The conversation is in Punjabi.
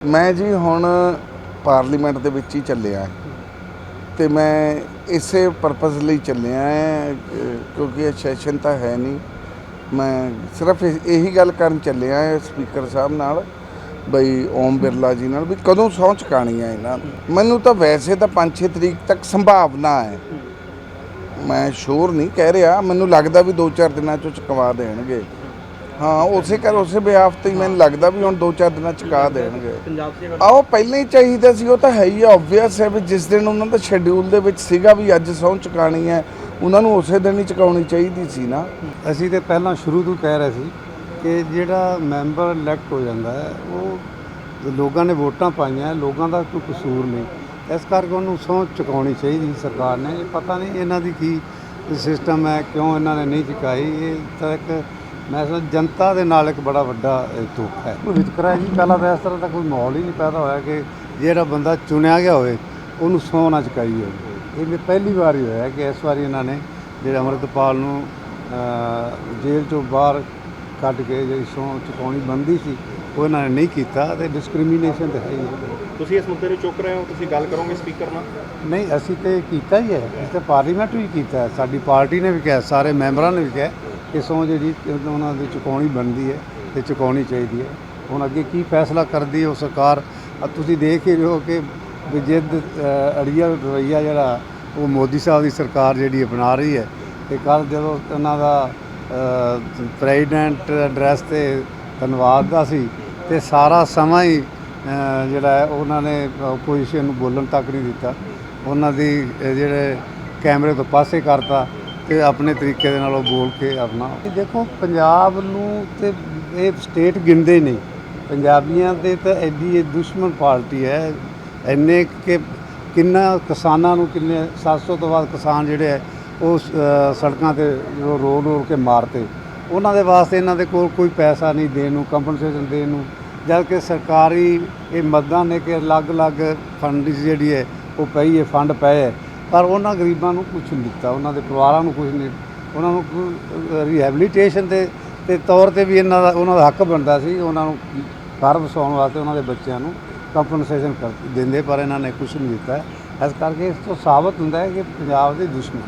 ਮੈਂ ਜੀ ਹੁਣ ਪਾਰਲੀਮੈਂਟ ਦੇ ਵਿੱਚ ਹੀ ਚੱਲਿਆ ਤੇ ਮੈਂ ਇਸੇ ਪਰਪਸ ਲਈ ਚੱਲਿਆ ਹੈ, ਕਿਉਂਕਿ ਇਹ ਸੈਸ਼ਨ ਤਾਂ ਹੈ ਨਹੀਂ। ਮੈਂ ਸਿਰਫ ਇਹੀ ਗੱਲ ਕਰਨ ਚੱਲਿਆ ਸਪੀਕਰ ਸਾਹਿਬ ਨਾਲ, ਬਈ ਓਮ ਬਿਰਲਾ ਜੀ ਨਾਲ ਵੀ ਕਦੋਂ ਸਹੁੰ ਚੁਕਾਣੀ ਹੈ ਇਹਨਾਂ ਨੂੰ। ਮੈਨੂੰ ਤਾਂ ਵੈਸੇ ਤਾਂ 5-6 ਤਰੀਕ ਤੱਕ ਸੰਭਾਵਨਾ ਹੈ। ਮੈਂ ਸ਼ੋਰ ਨਹੀਂ ਕਹਿ ਰਿਹਾ, ਮੈਨੂੰ ਲੱਗਦਾ ਵੀ 2-4 ਦਿਨਾਂ ਚ ਚੁਕਵਾ ਦੇਣਗੇ। ਹਾਂ, ਉਸੇ ਕਰ ਉਸੇ ਬਿਹਾਫ ਤੇ ਹੀ ਮੈਨੂੰ ਲੱਗਦਾ ਵੀ ਹੁਣ 2-4 ਦਿਨਾਂ ਚ ਚੁਕਾ ਦੇਣਗੇ। ਪੰਜਾਬ ਸੇ ਆਓ ਪਹਿਲਾਂ ਹੀ ਚਾਹੀਦਾ ਸੀ, ਉਹ ਤਾਂ ਹੈ ਹੀ ਆਬਵੀਅਸ ਹੈ ਵੀ ਜਿਸ ਦਿਨ ਉਹਨਾਂ ਦਾ ਸ਼ੈਡਿਊਲ ਦੇ ਵਿੱਚ ਸੀਗਾ ਵੀ ਅੱਜ ਸਹੁੰ ਚੁਕਾਣੀ ਹੈ, ਉਹਨਾਂ ਨੂੰ ਉਸੇ ਦਿਨ ਹੀ ਚੁਕਾਉਣੀ ਚਾਹੀਦੀ ਸੀ ਨਾ। ਅਸੀਂ ਤੇ ਪਹਿਲਾਂ ਸ਼ੁਰੂ ਤੋਂ ਕਹਿ ਰਹੇ ਸੀ ਕਿ ਜਿਹੜਾ ਮੈਂਬਰ ਇਲੈਕਟ ਹੋ ਜਾਂਦਾ ਹੈ, ਉਹ ਲੋਕਾਂ ਨੇ ਵੋਟਾਂ ਪਾਈਆਂ, ਲੋਕਾਂ ਦਾ ਕੋਈ ਕਸੂਰ ਨਹੀਂ। ਇਸ ਕਰਕੇ ਉਹਨੂੰ ਸਹੁੰ ਚੁਕਾਉਣੀ ਚਾਹੀਦੀ ਸਰਕਾਰ ਨੇ। ਇਹ ਪਤਾ ਨਹੀਂ ਇਹਨਾਂ ਦੀ ਕੀ ਸਿਸਟਮ ਹੈ, ਕਿਉਂ ਇਹਨਾਂ ਨੇ ਨਹੀਂ ਚੁਕਾਈ, ਇਹ ਤਾਂ ਇੱਕ ਮੈਂ ਸਮਝ ਜਨਤਾ ਦੇ ਨਾਲ ਇੱਕ ਬੜਾ ਵੱਡਾ ਧੋਖਾ ਹੈ। ਉਹ ਵਿਤਕਰਾ ਜੀ ਪਹਿਲਾਂ ਤਾਂ ਇਸ ਤਰ੍ਹਾਂ ਦਾ ਕੋਈ ਮਾਹੌਲ ਹੀ ਨਹੀਂ ਪੈਦਾ ਹੋਇਆ ਕਿ ਜਿਹੜਾ ਬੰਦਾ ਚੁਣਿਆ ਗਿਆ ਹੋਵੇ ਉਹਨੂੰ ਨਾ ਚੁਕਾਈ ਹੋਵੇ। ਇਹ ਵੀ ਪਹਿਲੀ ਵਾਰ ਹੀ ਹੋਇਆ ਕਿ ਇਸ ਵਾਰੀ ਇਹਨਾਂ ਨੇ ਜਿਹੜੇ ਅੰਮ੍ਰਿਤਪਾਲ ਨੂੰ ਜੇਲ੍ਹ ਤੋਂ ਬਾਹਰ ਕੱਢ ਕੇ ਜਿਹੜੀ ਸਹੁੰ ਚੁਕਾਉਣੀ ਬੰਦੀ ਸੀ ਉਹ ਇਹਨਾਂ ਨੇ ਨਹੀਂ ਕੀਤਾ ਤੇ ਡਿਸਕ੍ਰਿਮੀਨੇਸ਼ਨ ਤੇ ਹੈ ਤੁਸੀਂ ਇਸ ਮੁੱਦੇ ਨੂੰ ਚੁੱਕ ਰਹੇ ਹੋ? ਤੁਸੀਂ ਗੱਲ ਕਰੋਗੇ ਸਪੀਕਰ ਨਾਲ? ਨਹੀਂ ਅਸੀਂ ਤੇ ਕੀਤਾ ਹੀ ਹੈ। ਅਸੀਂ ਤੇ ਪਾਰਲੀਮੈਂਟ ਵੀ ਕੀਤਾ। ਸਾਡੀ ਪਾਰਟੀ ਨੇ ਵੀ ਕਿਹਾ ਸਾਰੇ ਮੈਂਬਰਾਂ ਨੇ ਵੀ ਕਿਹਾ। ਕਿ ਸਹੁੰ ਜਿਹੜੀ ਉਹਨਾਂ ਦੀ ਚੁਕਾਉਣੀ ਬਣਦੀ ਹੈ ਤੇ ਚੁਕਾਉਣੀ ਚਾਹੀਦੀ ਹੈ। ਹੁਣ ਅੱਗੇ ਕੀ ਫੈਸਲਾ ਕਰਦੀ ਹੈ ਉਹ ਸਰਕਾਰ? ਤੁਸੀਂ ਦੇਖ ਹੀ ਰਹੇ ਹੋ ਕਿ ਜਿੱਦ ਅੜੀਆ ਰਵਈਆ ਜਿਹੜਾ, ਉਹ ਮੋਦੀ ਸਾਹਿਬ ਦੀ ਸਰਕਾਰ ਜਿਹੜੀ ਅਪਣਾ ਰਹੀ ਹੈ। ਤੇ ਕੱਲ ਜਦੋਂ ਉਹਨਾਂ ਦਾ ਪ੍ਰੈਜ਼ੀਡੈਂਟ ਐਡਰੈਸ ਤੇ ਧੰਨਵਾਦ ਦਾ ਸੀ, ਤੇ ਸਾਰਾ ਸਮਾਂ ਹੀ ਜਿਹੜਾ ਉਹਨਾਂ ਨੇ ਆਪੋਜੀਸ਼ਨ ਨੂੰ ਬੋਲਣ ਤੱਕ ਨਹੀਂ ਦਿੱਤਾ। ਉਹਨਾਂ ਦੀ ਜਿਹੜੇ ਕੈਮਰੇ ਤੋਂ ਪਾਸੇ ਕਰਤਾ। ਤੇ ਆਪਣੇ ਤਰੀਕੇ ਦੇ ਨਾਲ ਉਹ ਬੋਲ ਕੇ ਆਪਣਾ। ਦੇਖੋ, ਪੰਜਾਬ ਨੂੰ ਤੇ ਇਹ ਸਟੇਟ ਗਿਣਦੇ ਨਹੀਂ। ਪੰਜਾਬੀਆਂ ਦੇ ਤਾਂ ਐਡੀ ਇਹ ਦੁਸ਼ਮਣ ਪਾਰਟੀ ਹੈ। ਇੰਨੇ ਕਿ ਕਿੰਨਾ ਕਿਸਾਨਾਂ ਨੂੰ ਕਿੰਨੇ 700 ਤੋਂ ਬਾਅਦ ਕਿਸਾਨ ਜਿਹੜੇ ਹੈ, ਉਹ ਸੜਕਾਂ ਤੇ ਰੋ ਰੋ ਰੋ ਕੇ ਮਾਰਤੇ। ਉਹਨਾਂ ਦੇ ਵਾਸਤੇ ਇਹਨਾਂ ਦੇ ਕੋਲ ਕੋਈ ਪੈਸਾ ਨਹੀਂ ਦੇਣ ਨੂੰ ਕੰਪਨਸੇਸ਼ਨ ਦੇਣ ਨੂੰ। ਜਦ ਕਿ ਸਰਕਾਰੀ ਇਹ ਮਦਦਾਂ ਨੇ ਕਿ ਅਲੱਗ-ਅਲੱਗ ਫੰਡ ਜਿਹੜੀ ਹੈ, ਉਹ ਪਈ ਹੈ ਫੰਡ ਪਏ ਹੈ। ਪਰ ਉਹਨਾਂ ਗਰੀਬਾਂ ਨੂੰ ਕੁਝ ਨਹੀਂ ਦਿੱਤਾ, ਉਹਨਾਂ ਦੇ ਪਰਿਵਾਰਾਂ ਨੂੰ ਕੁਝ ਨਹੀਂ, ਉਹਨਾਂ ਨੂੰ ਰਿਹੈਬਿਲਿਟੇਸ਼ਨ ਦੇ ਤੇ ਤੌਰ ਤੇ ਵੀ ਇਹਨਾਂ ਦਾ, ਉਹਨਾਂ ਦਾ ਹੱਕ ਬਣਦਾ ਸੀ, ਉਹਨਾਂ ਨੂੰ ਘਰ ਵਸਾਉਣ ਵਾਸਤੇ ਉਹਨਾਂ ਦੇ ਬੱਚਿਆਂ ਨੂੰ ਕੰਪਨਸੇਸ਼ਨ ਕਰ ਦਿੰਦੇ, ਪਰ ਇਹਨਾਂ ਨੇ ਕੁਝ ਨਹੀਂ ਦਿੱਤਾ। ਇਸ ਕਰਕੇ ਇਸ ਤੋਂ ਸਾਬਤ ਹੁੰਦਾ ਹੈ ਕਿ ਪੰਜਾਬ ਦੇ ਦੁਸ਼ਮਣ